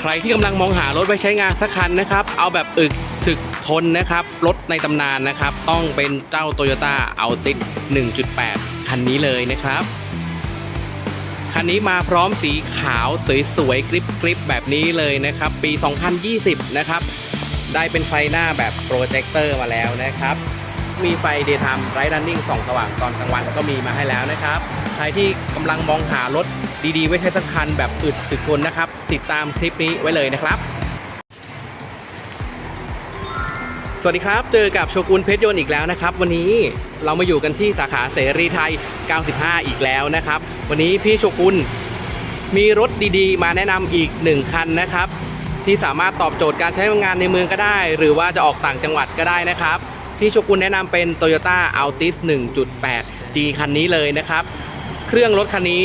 ใครที่กำลังมองหารถไว้ใช้งานสักคันนะครับ เอาแบบอึกถึกทนนะครับ รถในตำนานนะครับ ต้องเป็นเจ้า Toyota Altis 1.8 คันนี้เลยนะครับ คันนี้มาพร้อมสีขาวสวยๆกริบๆ แบบนี้เลยนะครับ ปี 2020 นะครับ ได้เป็นไฟหน้าแบบโปรเจคเตอร์มาแล้วนะครับมีไฟ Daytime Bright Running ส่องสว่างตอนกลางวันก็มีมาให้แล้วนะครับ ใครที่กำลังมองหารถ ดีๆ ไว้ใช้สักคันแบบอึดถึกทนนะครับ ติดตามคลิปนี้ไว้เลยนะครับ สวัสดีครับ เจอกับโชกุนเพชรยนต์อีกแล้วนะครับ วันนี้เรามาอยู่กันที่สาขาเสรีไทย 95 อีกแล้วนะครับ วันนี้พี่โชกุนมีรถดีๆ มาแนะนำอีก 1 คันนะครับ ที่สามารถตอบโจทย์การใช้งานในเมืองก็ได้ หรือว่าจะออกต่างจังหวัดก็ได้นะครับพี่โชกุนแนะนำเป็น Toyota Altis 1.8 G คันนี้เลยนะครับ เครื่องรถคันนี้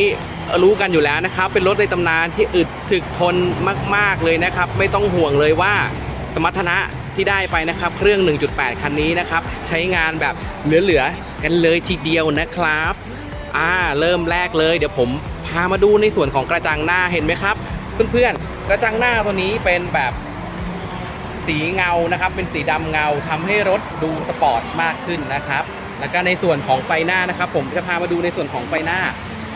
รู้กันอยู่แล้วนะครับ เป็นรถในตำนานที่อึดถึกทนมาก ๆเลยนะครับ ไม่ต้องห่วงเลยว่าสมรรถนะที่ได้ไปนะครับ เครื่อง 1.8 คันนี้นะครับ ใช้งานแบบเหลือๆกันเลยทีเดียวนะครับอ่าเริ่มแรกเลย เดี๋ยวผมพามาดูในส่วนของกระจังหน้าเห็นไหมครับ เพื่อนๆกระจังหน้าตัวนี้เป็นแบบสีเงานะครับ เป็นสีดำเงาทำให้รถดูสปอร์ตมากขึ้นนะครับ แล้วก็ในส่วนของไฟหน้านะครับ ผมจะพามาดูในส่วนของไฟหน้า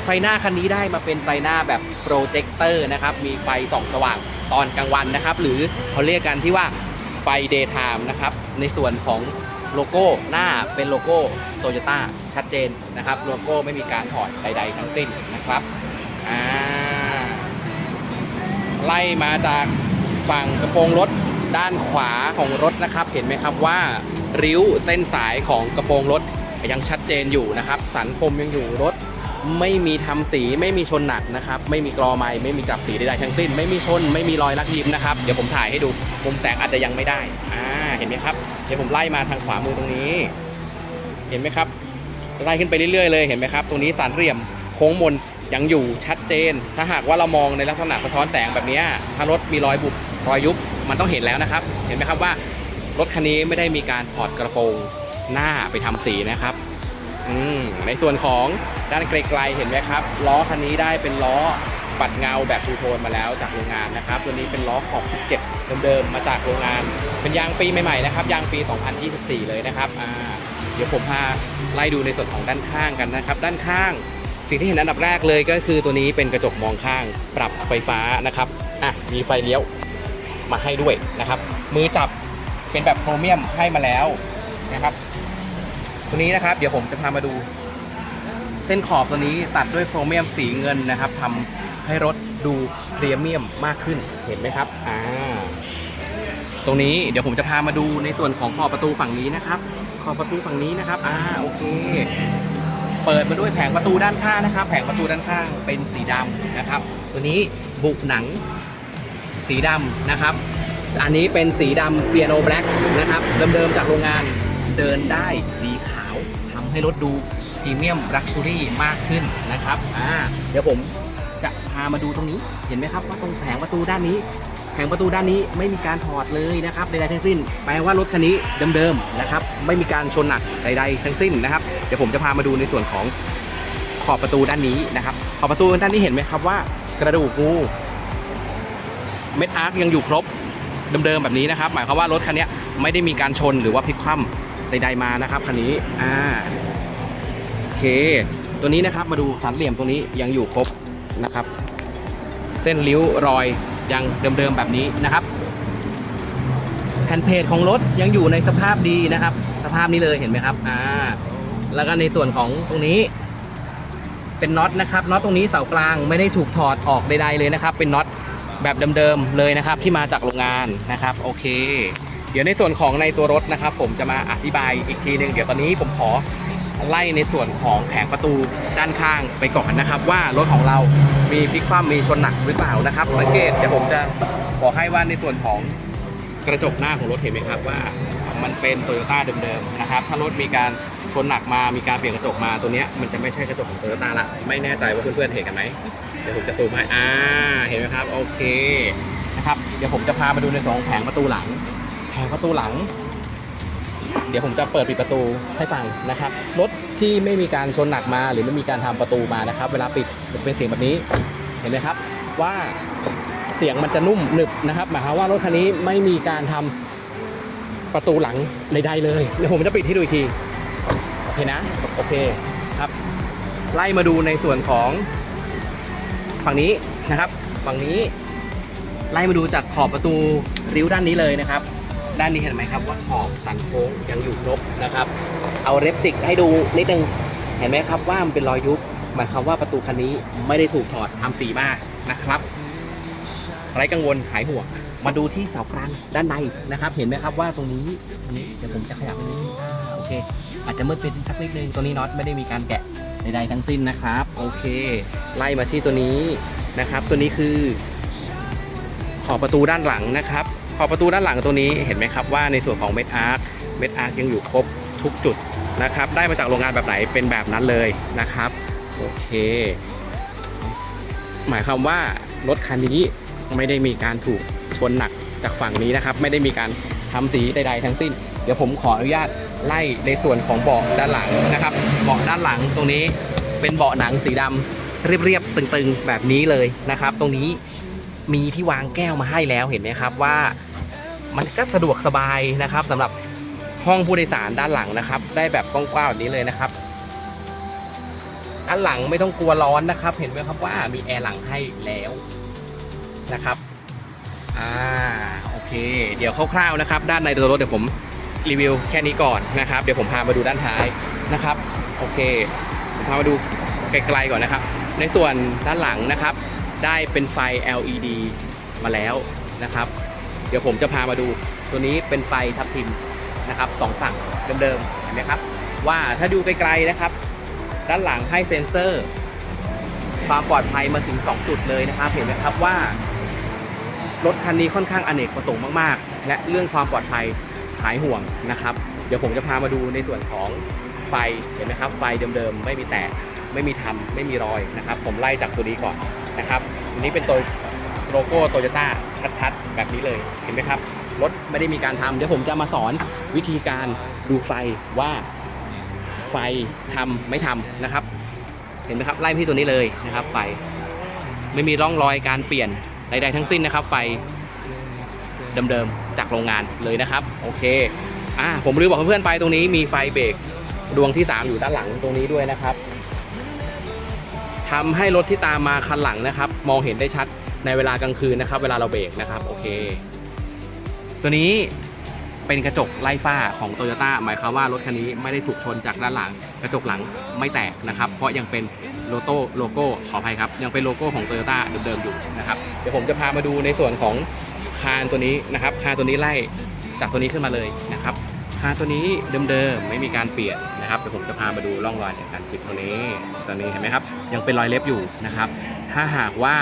ไฟหน้าคันนี้ได้มาเป็นไฟหน้าแบบโปรเจคเตอร์นะครับ มีไฟส่องสว่างตอนกลางวันนะครับ หรือเขาเรียกกันที่ว่าไฟ daytime นะครับ ในส่วนของโลโก้หน้าเป็นโลโก้โตโยต้าชัดเจนนะครับ โลโก้ไม่มีการถอดใด ๆ ทั้งสิ้นนะครับอ่าไล่มาจากฝั่งกระโปรงรถด้านขวาของรถนะครับ เห็นไหมครับว่าริ้วเส้นสายของกระโปรงรถยังชัดเจนอยู่นะครับ สันคมยังอยู่รถ ไม่มีทำสีไม่มีชนหนักนะครับไม่มีกรอไม้ไม่มีกลับสีใดๆทั้งสิ้น ไม่มีชนไม่มีรอยลักยิ้มนะครับเดี๋ยวผมถ่ายให้ดูมุมแสงอาจจะยังไม่ได้อ่าเห็นไหมครับเดี๋ยวผมไล่มาทางขวามือตรงนี้ เห็นไหมครับไล่ขึ้นไปเรื่อยๆเลยเห็นไหมครับ ตรงนี้สารเหลี่ยมโค้งมนยังอยู่ชัดเจน ถ้าหากว่าเรามองในลักษณะสะท้อนแสงแบบนี้ถ้ารถมีรอยบุบรอยยุบมันต้องเห็นแล้วนะครับ เห็นไหมครับว่ารถคันนี้ไม่ได้มีการถอดกระโปรงหน้าไปทำสีนะครับ อืมในส่วนของด้านไกลๆเห็นไหมครับ ล้อคันนี้ได้เป็นล้อปัดเงาแบบทูโทนมาแล้วจากโรงงานนะครับ ตัวนี้เป็นล้อขอบ17เดิมๆมาจากโรงงาน เป็นยางปีใหม่ๆนะครับยางปี 2024 เลยนะครับอ่าเดี๋ยวผมพาไล่ดูในส่วนของด้านข้างกันนะครับ ด้านข้าง สิ่งที่เห็นอันดับแรกเลยก็คือตัวนี้เป็นกระจกมองข้างปรับไฟฟ้านะครับอะมีไฟเลี้ยวมาให้ด้วยนะครับ มือจับเป็นแบบโครเมียมให้มาแล้วนะครับ ตัวนี้นะครับ เดี๋ยวผมจะพามาดู เส้นขอบตัวนี้ตัดด้วยโครเมียมสีเงินนะครับทำให้รถดูพรีเมียมมากขึ้นเห็นไหมครับอ่าตรงนี้เดี๋ยวผมจะพามาดูในส่วนของขอบประตูฝั่งนี้นะครับขอบประตูฝั่งนี้นะครับอ่าโอเค เปิดมาด้วยแผงประตูด้านข้างนะครับ แผงประตูด้านข้างเป็นสีดำนะครับ ตัวนี้บุหนังสีดำนะครับ อันนี้เป็นสีดำเปียโนแบล็กนะครับเดิมๆจากโรงงานเดินได้ ให้รถดูพรีเมียมลักชูรี่มากขึ้นนะครับอ่าเดี๋ยวผมจะพามาดูตรงนี้เห็นไหมครับว่าตรงแผงประตูด้านนี้แผงประตูด้านนี้ไม่มีการถอดเลยนะครับใดๆทั้งสิ้น แปลว่ารถคันนี้เดิมๆนะครับไม่มีการชนหนักใดๆทั้งสิ้นนะครับเดี๋ยวผมจะพามาดูในส่วนของขอบประตูด้านนี้นะครับขอบประตูด้านนี้เห็นไหมครับว่า กระดูกงูเม็ดอาร์คยังอยู่ครบเดิมๆแบบนี้นะครับ หมายความว่ารถคันนี้ไม่ได้มีการชนหรือว่าพลิกคว่ำใด ๆมานะครับคันนี้อ่า เค ตัวนี้นะครับมาดูสันเหลี่ยมตรงนี้ยังอยู่ครบนะครับ เส้นริ้วรอยยังเดิมๆแบบนี้นะครับแผ่นเพจของรถยังอยู่ในสภาพดีนะครับ สภาพนี้เลยเห็นไหมครับอ่าแล้วก็ในส่วนของตรงนี้ เป็นน็อตนะครับน็อตตรงนี้เสากลางไม่ได้ถูกถอดออกใดๆเลยนะครับ เป็นน็อตแบบเดิมๆเลยนะครับ ที่มาจากโรงงานนะครับ โอเค เดี๋ยวในส่วนของในตัวรถนะครับ ผมจะมาอธิบายอีกทีหนึ่งเดี๋ยวตอนนี้ผมขอ ไล่ในส่วนของแผงประตูด้านข้างไปก่อนนะครับ ว่ารถของเรามีพลิกคว่ำมีชนหนักหรือเปล่านะครับสังเกตเดี๋ยวผมจะบอกให้ว่าในส่วนของกระจกหน้าของรถเห็นไหมครับว่ามันเป็นโตโยต้าเดิมๆนะครับ ถ้ารถมีการชนหนักมามีการเปลี่ยนกระจกมาตัวนี้มันจะไม่ใช่กระจกของโตโยต้าละไม่แน่ใจว่าเพื่อนๆเห็นกันไหมเดี๋ยวผมจะซูมให้อ่าเห็นไหมครับโอเคนะครับเดี๋ยวผมจะพามาดูในสองแผงประตูหลัง แผงประตูหลัง เดี๋ยวผมจะเปิดปิดประตูให้ฟังนะครับ รถที่ไม่มีการชนหนักมาหรือไม่มีการทำประตูมานะครับ เวลาปิดมันจะเป็นเสียงแบบนี้ เห็นไหมครับว่าเสียงมันจะนุ่มหนึบนะครับหมายความว่ารถคันนี้ไม่มีการทำประตูหลังใดๆเลยเดี๋ยวผมจะปิดให้ดูอีกทีโอเคนะโอเคครับ ไล่มาดูในส่วนของฝั่งนี้นะครับ ฝั่งนี้ไล่มาดูจากขอบประตูริ้วด้านนี้เลยนะครับ ด้านนี้เห็นไหมครับว่าขอบสันโค้งยังอยู่ครบนะครับ เอาเรปติกให้ดูนิดนึงเห็นไหมครับว่ามันเป็นรอยยุบหมายความว่าประตูคันนี้ไม่ได้ถูกถอดทำสีมากนะครับไร้กังวลหายห่วงมาดูที่เสากลางด้านในนะครับ เห็นไหมครับว่าตรงนี้ตรงนี้เดี๋ยวผมจะขยับไปนิดนึงโอเค อาจจะมืดไปสักนิดนึงตัวนี้น็อตไม่ได้มีการแกะใดๆทั้งสิ้นนะครับ โอเค ไล่มาที่ตัวนี้นะครับ ตัวนี้คือขอบประตูด้านหลังนะครับ ขอบประตูด้านหลังตัวนี้เห็นไหมครับว่าในส่วนของเม็ดอาร์คเม็ดอาร์คยังอยู่ครบทุกจุดนะครับ ได้มาจากโรงงานแบบไหนเป็นแบบนั้นเลยนะครับโอเค หมายความว่ารถคันนี้ไม่ได้มีการถูกชนหนักจากฝั่งนี้นะครับ ไม่ได้มีการทำสีใดๆทั้งสิ้น เดี๋ยวผมขออนุญาตไล่ในส่วนของเบาะด้านหลังนะครับเบาะด้านหลังตรงนี้เป็นเบาะหนังสีดำเรียบๆตึงๆแบบนี้เลยนะครับ ตรงนี้มีที่วางแก้วมาให้แล้วเห็นไหมครับว่า มันก็สะดวกสบายนะครับสำหรับห้องผู้โดยสารด้านหลังนะครับ ได้แบบกว้างๆแบบนี้เลยนะครับด้านหลังไม่ต้องกลัวร้อนนะครับ เห็นไหมครับว่ามีแอร์หลังให้แล้วนะครับอ่าโอเค เดี๋ยวคร่าวๆนะครับ ด้านในตัวรถเดี๋ยวผมรีวิวแค่นี้ก่อนนะครับ เดี๋ยวผมพามาดูด้านท้ายนะครับ โอเคผมพามาดูไกลๆก่อนนะครับ ในส่วนด้านหลังนะครับ ได้เป็นไฟ LED มาแล้วนะครับ เดี๋ยวผมจะพามาดู ตัวนี้เป็นไฟทับทิมนะครับสองฝั่งเดิมๆเห็นไหมครับ ว่าถ้าดูไกลๆนะครับ ด้านหลังให้เซ็นเซอร์ ความปลอดภัยมาถึง 2 จุดเลยนะครับ เห็นไหมครับว่ารถคันนี้ค่อนข้างอเนกประสงค์มากๆ และเรื่องความปลอดภัยหายห่วงนะครับ เดี๋ยวผมจะพามาดูในส่วนของไฟเห็นไหมครับ ไฟเดิมๆ ไม่มีแตกไม่มีทำไม่มีรอยนะครับ ผมไล่จากตัวนี้ก่อนนะครับอันนี้เป็นตัว โลโก้โตโยต้าชัดๆ แบบนี้เลยเห็นไหมครับ รถไม่ได้มีการทำเดี๋ยวผมจะมาสอนวิธีการดูไฟว่าไฟทำไม่ทำนะครับ เห็นไหมครับไล่ที่ตัวนี้เลยนะครับไฟไม่มีร่องรอยการเปลี่ยนใดๆทั้งสิ้นนะครับ ไฟเดิมๆจากโรงงานเลยนะครับ โอเคอ่าผมลืมบอกเพื่อนๆไปตรงนี้มีไฟเบรกดวงที่ 3 อยู่ด้านหลังตรงนี้ด้วยนะครับทำให้รถที่ตามมาคันหลังนะครับ มองเห็นได้ชัด ในเวลากลางคืนนะครับ เวลาเราเบรกนะครับโอเค ตัวนี้เป็นกระจกไล่ฝ้าของโตโยต้าหมายความว่ารถคันนี้ไม่ได้ถูกชนจากด้านหลัง กระจกหลังไม่แตกนะครับ เพราะยังเป็นโลโก้โลโก้ขออภัยครับ ยังเป็นโลโก้ของโตโยต้าเดิมๆอยู่นะครับเดี๋ยวผมจะพามาดูในส่วนของคานตัวนี้นะครับคานตัวนี้ไล่จากตัวนี้ขึ้นมาเลยนะครับคานตัวนี้เดิมๆไม่มีการเปลี่ยนนะครับเดี๋ยวผมจะพามาดูร่องรอยในการจิบตัวนี้ตัวนี้เห็นไหมครับยังเป็นรอยเล็บอยู่นะครับ ถ้าหากว่า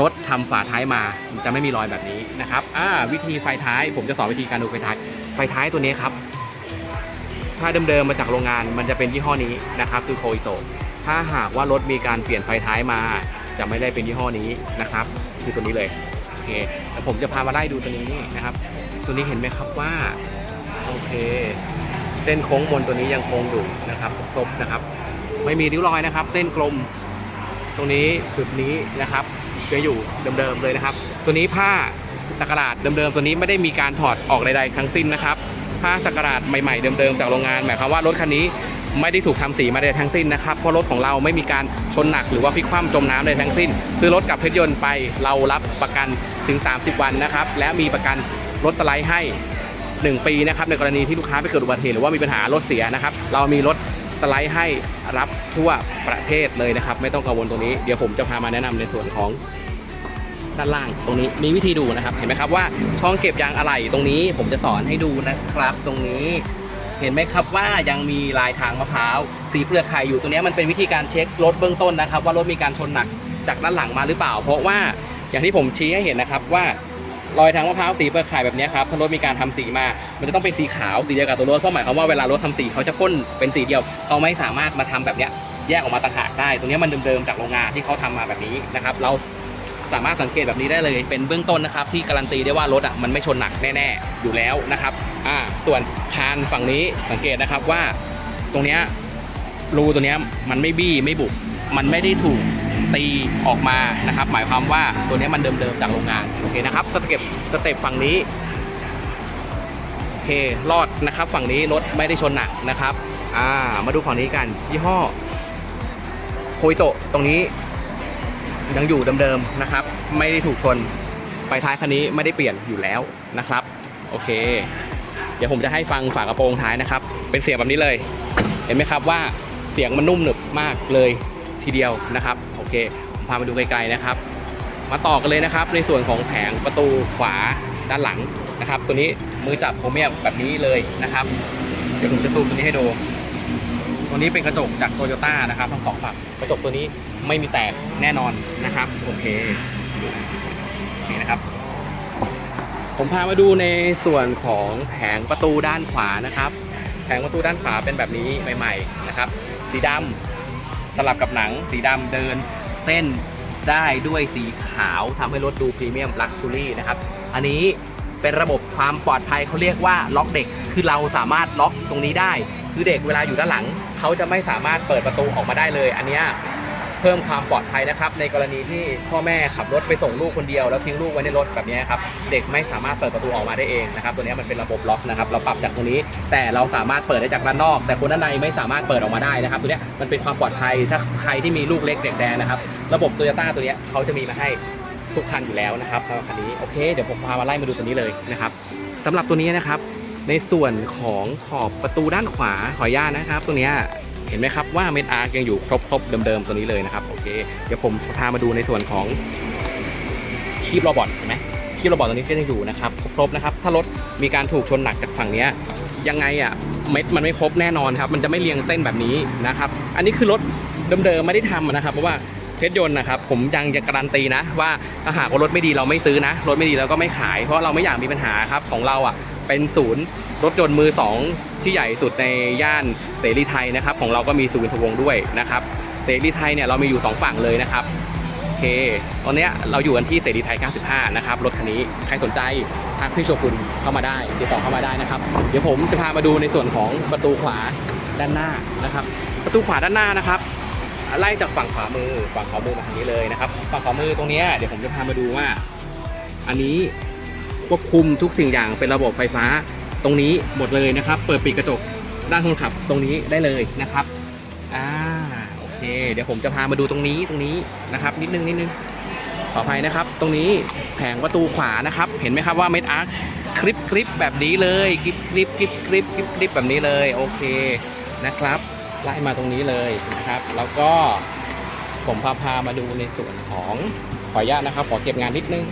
รถทำฝาท้ายมาจะไม่มีรอยแบบนี้นะครับอ่าวิธีไฟท้าย ผมจะสอนวิธีการดูไฟท้าย ไฟท้ายตัวนี้ครับ ถ้าเดิมๆมาจากโรงงานมันจะเป็นยี่ห้อนี้นะครับ คือโคอิโตถ้าหากว่ารถมีการเปลี่ยนไฟท้ายมา จะไม่ได้เป็นยี่ห้อนี้นะครับ คือตัวนี้เลยโอเคแล้วผมจะพามาไล่ดูตัวนี้นะครับ ตัวนี้เห็นไหมครับว่าโอเคเส้นโค้งมนตัวนี้ยังคงอยู่นะครับครบนะครับ ไม่มีริ้วรอยนะครับ เส้นกลม ตรงนี้จุดนี้นะครับ จะอยู่เดิมๆเลยนะครับ ตัวนี้ผ้าสักหลาดเดิมๆตัวนี้ไม่ได้มีการถอดออกใดๆทั้งสิ้นนะครับผ้าสักหลาดใหม่ๆเดิมๆจากโรงงานหมายความว่ารถคันนี้ไม่ได้ถูกทำสีมาใดทั้งสิ้นนะครับเพราะรถของเราไม่มีการชนหนักหรือว่าพลิกคว่ำจมน้ำใดทั้งสิ้น ซื้อรถกับเพชรยนต์ไปเรารับประกันถึง 30 วันนะครับ และมีประกันรถสไลด์ให้ 1 ปีนะครับในกรณีที่ลูกค้าไปเกิดอุบัติเหตุหรือว่ามีปัญหารถเสียนะครับเรามีรถ สไลด์ให้รับทั่วประเทศเลยนะครับ ไม่ต้องกังวลตรงนี้เดี๋ยวผมจะพามาแนะนำในส่วนของด้านล่างตรงนี้มีวิธีดูนะครับ เห็นไหมครับว่าช่องเก็บยางอะไหล่ตรงนี้ผมจะสอนให้ดูนะครับ ตรงนี้เห็นไหมครับว่ายังมีลายทางมะพร้าวสีเปลือกไข่อยู่ตรงนี้มันเป็นวิธีการเช็ครถเบื้องต้นนะครับ ว่ารถมีการชนหนักจากด้านหลังมาหรือเปล่า เพราะว่าอย่างที่ผมชี้ให้เห็นนะครับว่า รอยทางมะพร้าวสีเปลือกไข่แบบนี้ครับถ้ารถมีการทำสีมา มันจะต้องเป็นสีขาวสีเดียวกับตัวรถเพราะหมายความว่าเวลารถทำสีเขาจะพ่นเป็นสีเดียว เขาไม่สามารถมาทำแบบนี้แยกออกมาต่างหากได้ ตรงนี้มันเดิมๆจากโรงงานที่เขาทำมาแบบนี้นะครับ เราสามารถสังเกตแบบนี้ได้เลยเป็นเบื้องต้นนะครับ ที่การันตีได้ว่ารถอะมันไม่ชนหนักแน่ๆอยู่แล้วนะครับอ่าส่วนคานฝั่งนี้สังเกตนะครับว่า ตรงเนี้ยรูตัวเนี้ยมันไม่บี้ไม่บุกมันไม่ได้ถูก ตีออกมานะครับ หมายความว่าตัวนี้มันเดิมๆจากโรงงานโอเคนะครับสเต็ปสเต็ปฝั่งนี้โอเครอดนะครับ ฝั่งนี้รถไม่ได้ชนหนักนะครับอ่ามาดูฝั่งนี้กันยี่ห้อโคยโตะตรงนี้ยังอยู่เดิมๆนะครับ ไม่ได้ถูกชนไฟท้ายคันนี้ไม่ได้เปลี่ยนอยู่แล้วนะครับ โอเค เดี๋ยวผมจะให้ฟังฝากระโปรงท้ายนะครับ เป็นเสียงแบบนี้เลย เห็นไหมครับว่าเสียงมันนุ่มหนึบมากเลย ทีเดียวนะครับโอเคผมพามาดูไกลๆนะครับ มาต่อกันเลยนะครับ ในส่วนของแผงประตูขวาด้านหลังนะครับ ตัวนี้มือจับโครเมียมแบบนี้เลยนะครับ เดี๋ยวผมจะซูมตัวนี้ให้ดูตัวนี้เป็นกระจกจากโตโยต้านะครับทั้งสองฝั่งกระจกตัวนี้ไม่มีแตกแน่นอนนะครับโอเคนี่นะครับ ผมพามาดูในส่วนของแผงประตูด้านขวานะครับ แผงประตูด้านขวาเป็นแบบนี้ใหม่ๆนะครับ สีดำ สลับกับหนังสีดำเดินเส้นได้ด้วยสีขาวทำให้รถดูพรีเมียมลักชูรี่นะครับ อันนี้เป็นระบบความปลอดภัยเขาเรียกว่าล็อกเด็ก คือเราสามารถล็อกตรงนี้ได้ คือเด็กเวลาอยู่ด้านหลัง เขาจะไม่สามารถเปิดประตูออกมาได้เลย อันนี้ เพิ่มความปลอดภัยนะครับ ในกรณีที่พ่อแม่ขับรถไปส่งลูกคนเดียวแล้วทิ้งลูกไว้ในรถแบบนี้ครับเด็กไม่สามารถเปิดประตูออกมาได้เองนะครับตัวนี้มันเป็นระบบล็อกนะครับเราปรับจากตรงนี้ แต่เราสามารถเปิดได้จากด้านนอก แต่คนด้านในไม่สามารถเปิดออกมาได้นะครับ ตัวนี้มันเป็นความปลอดภัยถ้าใครที่มีลูกเล็กเด็กแดงนะครับระบบโตโยต้าตัวนี้เขาจะมีมาให้ทุกคันอยู่แล้วนะครับสำหรับคันนี้โอเคเดี๋ยวผมพามาไล่มาดูตัวนี้เลยนะครับสำหรับตัวนี้นะครับในส่วนของขอบประตูด้านขวาขออนุญาตนะครับตัวนี้ เห็นไหมครับว่าเม็ดอาร์ยังอยู่ครบๆเดิมๆตัวนี้เลยนะครับโอเคเดี๋ยวผมพามาดูในส่วนของคีบโรบอทเห็นไหมคีบโรบอทตัวนี้ก็ยังอยู่นะครับครบๆนะครับ ถ้ารถมีการถูกชนหนักจากฝั่งเนี้ยยังไงอะเม็ดมันไม่ครบแน่นอนครับ มันจะไม่เรียงเส้นแบบนี้นะครับ อันนี้คือรถเดิมๆไม่ได้ทำนะครับเพราะว่าเพชรยนต์นะครับผมยังจะการันตีนะ ว่าถ้าหากว่ารถไม่ดีเราไม่ซื้อนะ รถไม่ดีเราก็ไม่ขายเพราะเราไม่อยากมีปัญหาครับของเราอะเป็นศูนย์รถยนต์มือสอง ที่ใหญ่สุดในย่านเสรีไทยนะครับ ของเราก็มีศูนย์ทวงศ์ด้วยนะครับ เสรีไทยเนี่ยเรามีอยู่สองฝั่งเลยนะครับโอเค ตอนนี้เราอยู่กันที่เสรีไทย 95 นะครับ รถคันนี้ใครสนใจทักพี่โชกุนเข้ามาได้ติดต่อเข้ามาได้นะครับ เดี๋ยวผมจะพามาดูในส่วนของประตูขวาด้านหน้านะครับ ประตูขวาด้านหน้านะครับไล่จากฝั่งขวามือฝั่งขวามือมาทางนี้เลยนะครับ ฝั่งขวามือตรงนี้เดี๋ยวผมจะพามาดูว่า อันนี้ควบคุมทุกสิ่งอย่างเป็นระบบไฟฟ้า ตรงนี้หมดเลยนะครับ เปิดปิดกระจกด้านคนขับตรงนี้ได้เลยนะครับอ่าโอเค เดี๋ยวผมจะพามาดูตรงนี้ตรงนี้นะครับ นิดนึงนิดนึงขออภัยนะครับ ตรงนี้แผงประตูขวานะครับ เห็นไหมครับว่าเม็ดอาร์คคลิปคลิปแบบนี้เลยคลิปคลิปคลิปคลิปคลิปคลิปแบบนี้เลยโอเคนะครับไล่มาตรงนี้เลยนะครับ แล้วก็ผมพาพามาดูในส่วนของขออนุญาตนะครับ ขอเก็บงานนิดนึง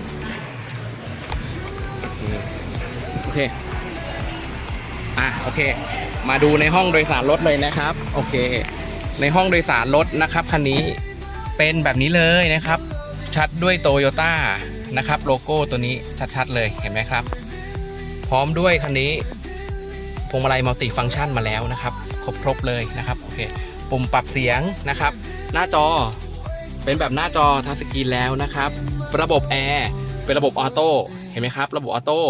โอเคโอะโอเค มาดูในห้องโดยสารรถเลยนะครับ โอเค ในห้องโดยสารรถนะครับคันนี้เป็นแบบนี้เลยนะครับ ชัดด้วยโตโยต้านะครับ โลโก้ตัวนี้ชัดๆเลยเห็นไหมครับ พร้อมด้วยคันนี้พวงมาลัยมัลติฟังก์ชันมาแล้วนะครับ ครบๆเลยนะครับโอเคปุ่มปรับเสียงนะครับ หน้าจอเป็นแบบหน้าจอทัชสกรีนแล้วนะครับ ระบบแอร์เป็นระบบออโต้เห็นไหมครับ ระบบออโต้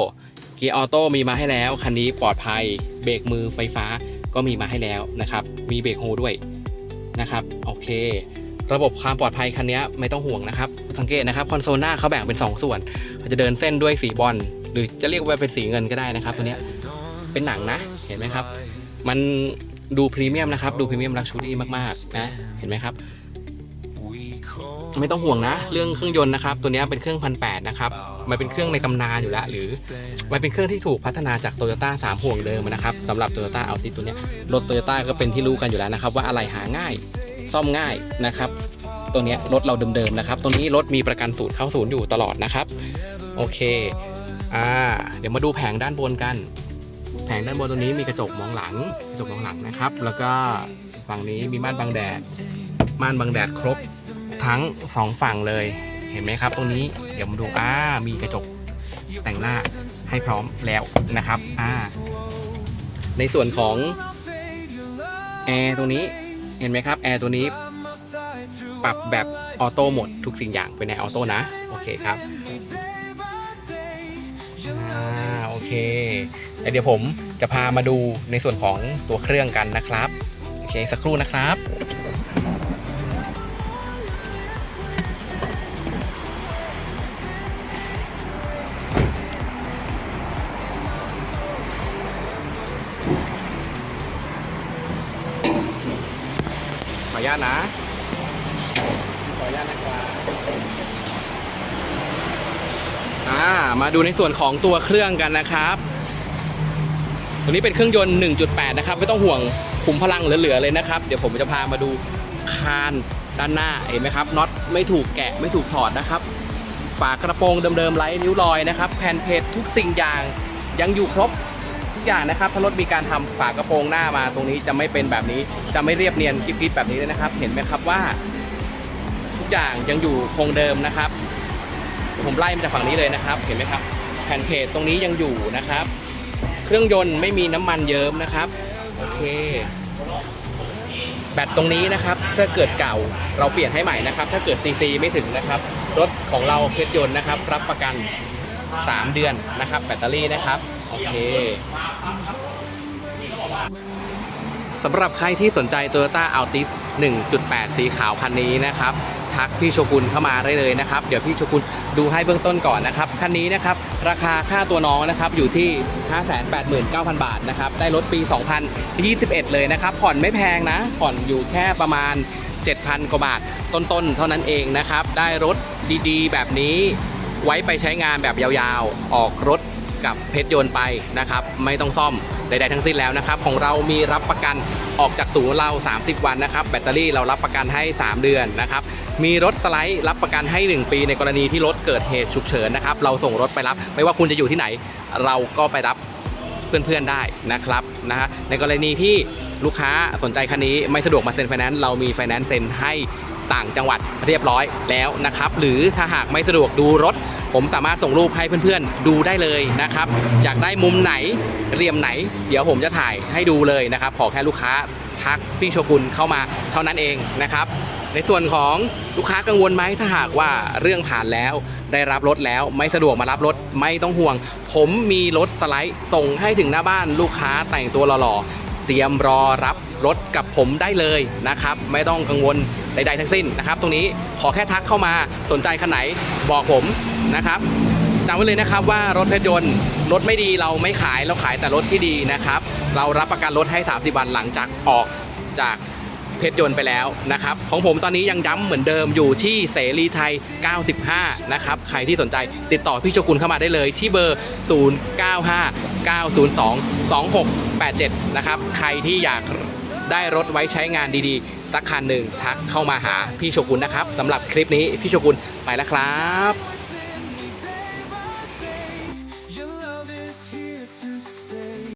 เกียร์ออโต้มีมาให้แล้ว คันนี้ปลอดภัย เบรกมือไฟฟ้าก็มีมาให้แล้วนะครับ มีเบรกโฮด้วยนะครับ โอเค ระบบความปลอดภัยคันนี้ไม่ต้องห่วงนะครับ สังเกตนะครับคอนโซลหน้าเขาแบ่งเป็น 2 ส่วนเขาจะเดินเส้นด้วยสีบอลหรือจะเรียกว่าเป็นสีเงินก็ได้นะครับ ตัวนี้เป็นหนังนะ เห็นไหมครับ มันดูพรีเมียมนะครับ ดูพรีเมียมลักชูรี่มากๆนะ เห็นไหมครับ ไม่ต้องห่วงนะ เรื่องเครื่องยนต์นะครับตัวนี้เป็นเครื่องพันแนะครับมันเป็นเครื่องในตำนานอยู่แล้วหรือมันเป็นเครื่องที่ถูกพัฒนาจากโตโยต้าสามห่วงเดิมนะครับสำหรับโตโยต้าเอาติตัวนี้รถโตโยต้าก็เป็นที่รู้กันอยู่แล้วนะครับ ว่าอะไรหาง่าย ซ่อมง่ายนะครับ ตัวนี้รถเราเดิมๆนะครับตัวนี้รถมีประกันศูนย์เข้าศูนย์อยู่ตลอดนะครับโอเคอ่าเดี๋ยวมาดูแผงด้านบนกัน แผงด้านบนตัวนี้มีกระจกมองหลังกระจกมองหลังนะครับ แล้วก็ฝั่งนี้มีม่านบังแดดม่านบังแดดครบ ทั้งสองฝั่งเลย เห็นไหมครับ ตรงนี้เดี๋ยวมาดูอ่ามีกระจกแต่งหน้าให้พร้อมแล้วนะครับอ่าในส่วนของแอร์ตรงนี้เห็นไหมครับแอร์ตัวนี้ปรับแบบออโต้หมดทุกสิ่งอย่างเป็นในออโต้นะ โอเคครับอ่าโอเคเดี๋ยวผมจะพามาดูในส่วนของตัวเครื่องกันนะครับ โอเค สักครู่นะครับ มาดูในส่วนของตัวเครื่องกันนะครับตัวนี้เป็นเครื่องยนต์ 1.8 นะครับ ไม่ต้องห่วงขุมพลังเหลือๆเลยนะครับ เดี๋ยวผมจะพามาดูคานด้านหน้าเห็นไหมครับน็อตไม่ถูกแกะไม่ถูกถอดนะครับ ฝากระโปรงเดิมๆไร้นิ้วรอยนะครับแผ่นเพจทุกสิ่งอย่างยังอยู่ครบทุกอย่างนะครับถ้ารถมีการทำฝากระโปรงหน้ามาตรงนี้จะไม่เป็นแบบนี้ จะไม่เรียบเนียนกิ๊บๆแบบนี้เลยนะครับ เห็นไหมครับว่า ทุกอย่างยังอยู่คงเดิมนะครับ ผมไล่มาจากฝั่งนี้เลยนะครับ เห็นไหมครับ แผ่นเพจตรงนี้ยังอยู่นะครับ เครื่องยนต์ไม่มีน้ำมันเยิ้มนะครับ โอเค แบตตรงนี้นะครับ ถ้าเกิดเก่าเราเปลี่ยนให้ใหม่นะครับ ถ้าเกิดซีซีไม่ถึงนะครับ รถของเราเพชรยนต์นะครับ รับประกัน 3 เดือนนะครับ แบตเตอรี่นะครับ โอเคสำหรับใครที่สนใจ Toyota Altis 1.8 สีขาวคันนี้นะครับ ทักพี่โชกุนเข้ามาได้เลยนะครับ เดี๋ยวพี่โชกุนดูให้เบื้องต้นก่อนนะครับ คันนี้นะครับราคาค่าตัวน้องนะครับอยู่ที่ 589,000 บาทนะครับ ได้รถปี 2021 เลยนะครับ ผ่อนไม่แพงนะ ผ่อนอยู่แค่ประมาณ 7,000 กว่าบาท ต้นๆ เท่านั้นเองนะครับ ได้รถดีๆ แบบนี้ไว้ไปใช้งานแบบยาวๆ ออกรถกับเพชรยนต์ไปนะครับ ไม่ต้องซ่อม ดๆทั้งสิ้นแล้วนะครับ ของเรามีรับประกันออกจากศูนย์เรา 30 วันนะครับ แบตเตอรี่เรารับประกันให้ 3 เดือนนะครับ มีรถสไลด์รับประกันให้ 1 ปีในกรณีที่รถเกิดเหตุฉุกเฉินนะครับ เราส่งรถไปรับ ไม่ว่าคุณจะอยู่ที่ไหน เราก็ไปรับเพื่อนๆได้นะครับนะฮะในกรณีที่ลูกค้าสนใจคันนี้ไม่สะดวกมาเซ็นไฟแนนซ์เรามีไฟแนนซ์เซ็นให้ต่างจังหวัดเรียบร้อยแล้วนะครับ หรือถ้าหากไม่สะดวกดูรถ ผมสามารถส่งรูปให้เพื่อนๆดูได้เลยนะครับ อยากได้มุมไหนเรียมไหน เดี๋ยวผมจะถ่ายให้ดูเลยนะครับ ขอแค่ลูกค้าทักพี่โชกุนเข้ามาเท่านั้นเองนะครับในส่วนของลูกค้ากังวลไหมถ้าหากว่าเรื่องผ่านแล้ว ได้รับรถแล้วไม่สะดวกมารับรถไม่ต้องห่วง ผมมีรถสไลด์ส่งให้ถึงหน้าบ้านลูกค้าแต่งตัวหล่อๆเตรียมรอรับรถกับผมได้เลยนะครับ ไม่ต้องกังวลใดๆทั้งสิ้นนะครับ ตรงนี้ขอแค่ทักเข้ามาสนใจคันไหนบอกผมนะครับจำไว้เลยนะครับว่ารถเพชรยนต์รถไม่ดีเราไม่ขายเราขายแต่รถที่ดีนะครับ เรารับประกันรถให้ 30 วันหลังจากออกจากเพชรยนต์ไปแล้วนะครับ ของผมตอนนี้ยังย้ำเหมือนเดิมอยู่ที่เสรีไทย 95 นะครับ ใครที่สนใจติดต่อพี่โชกุนเข้ามาได้เลยที่เบอร์ 0959022687 นะครับ ใครที่อยาก ได้รถไว้ใช้งานดีๆ สักคันหนึ่งทักเข้ามาหาพี่โชกุนนะครับสำหรับคลิปนี้พี่โชกุนไปแล้วครับ